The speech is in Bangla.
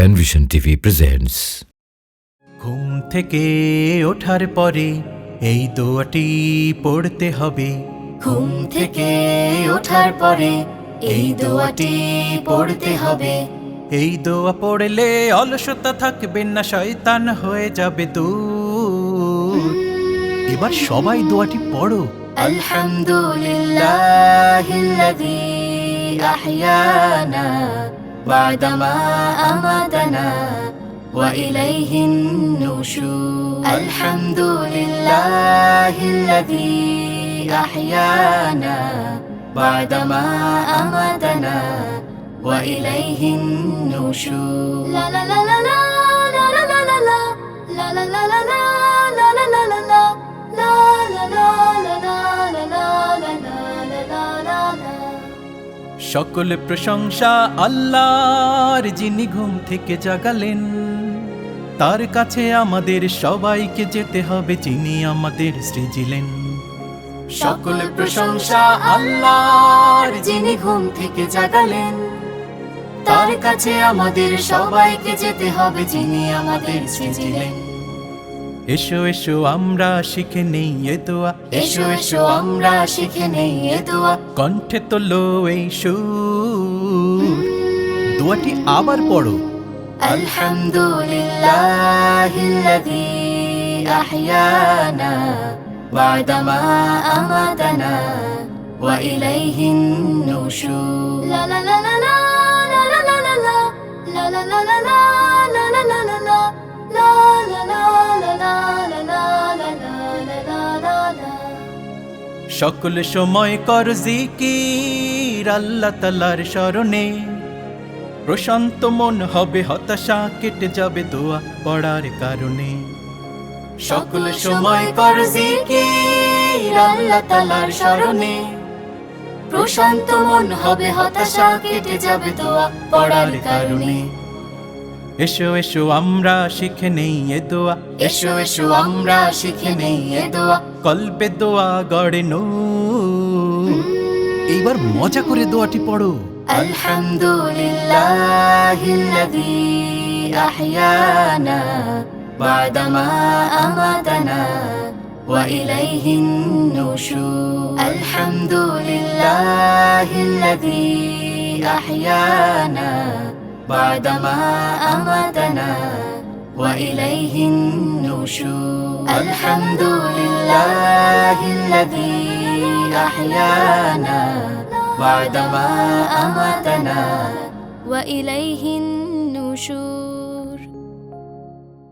প্যানভিশন টিভি প্রেজেন্টস ঘুম থেকে ওঠার পরে এই দোয়াটি পড়তে হবে। ঘুম থেকে ওঠার পরে এই দোয়াটি পড়তে হবে। এই দোয়া পড়লে অলসতা থাকবে না শয়তান হয়ে যাবে দূর এবার সবাই দোয়াটি পড়ো। আলহামদুলিল্লাহিল্লাযী আহইয়ানা بعدما أمدنا وإليه النشور. الحمد لله الذي أحيانا بعدما أمدنا وإليه النشور. لا لا لا সকল প্রশংসা আল্লাহর, যিনি ঘুম থেকে জাগালেন। তার কাছে আমাদের সবাইকে যেতে হবে, যিনি আমাদের সৃজিলেন। সকল প্রশংসা আল্লাহর, যিনি ঘুম থেকে জাগালেন। তার কাছে আমাদের সবাইকে যেতে হবে, যিনি আমাদের সৃজিলেন। এসো এসো আমরা শিখে নেই এ দোয়া। এসো এসো আমরা শিখে নেই এ দোয়া। কণ্ঠে তোলো এই সুর। দোয়াটি আবার পড়ো। আলহামদুলিল্লাহিল্লাযী আহইয়ানা বা'দামা আমাতানা ওয়া ইলাইহিন নুশুর। লা লা লা সকল সময় কর জিকির আল্লাহ তালার স্মরণে। প্রশান্ত মন হবে হতাশা, কেটে যাবে দোয়া পড়ার কারণে। সকল সময় কর জিকির আল্লাহ তালার স্মরণে। প্রশান্ত মন হবে হতাশা, কেটে যাবে দোয়া পড়ার কারণে। এসো এসো আমরা শিখে নেই এ দোয়া। এসো এসো আমরা শিখে নেই এ দোয়া। কল্পে দোয়া গড়ে নো এইবার মজা করে দোয়াটি পড়ো। আলহামদুলিল্লাহিল্লাযী আহইয়ানা বা'দামা আমাতানা ওয়া ইলাইহিন নুশুর। আলহামদুলিল্লাহিল্লাযী بعدما أماتنا وإليه النشور. الحمد لله الذي أحيانا بعدما أماتنا وإليه النشور.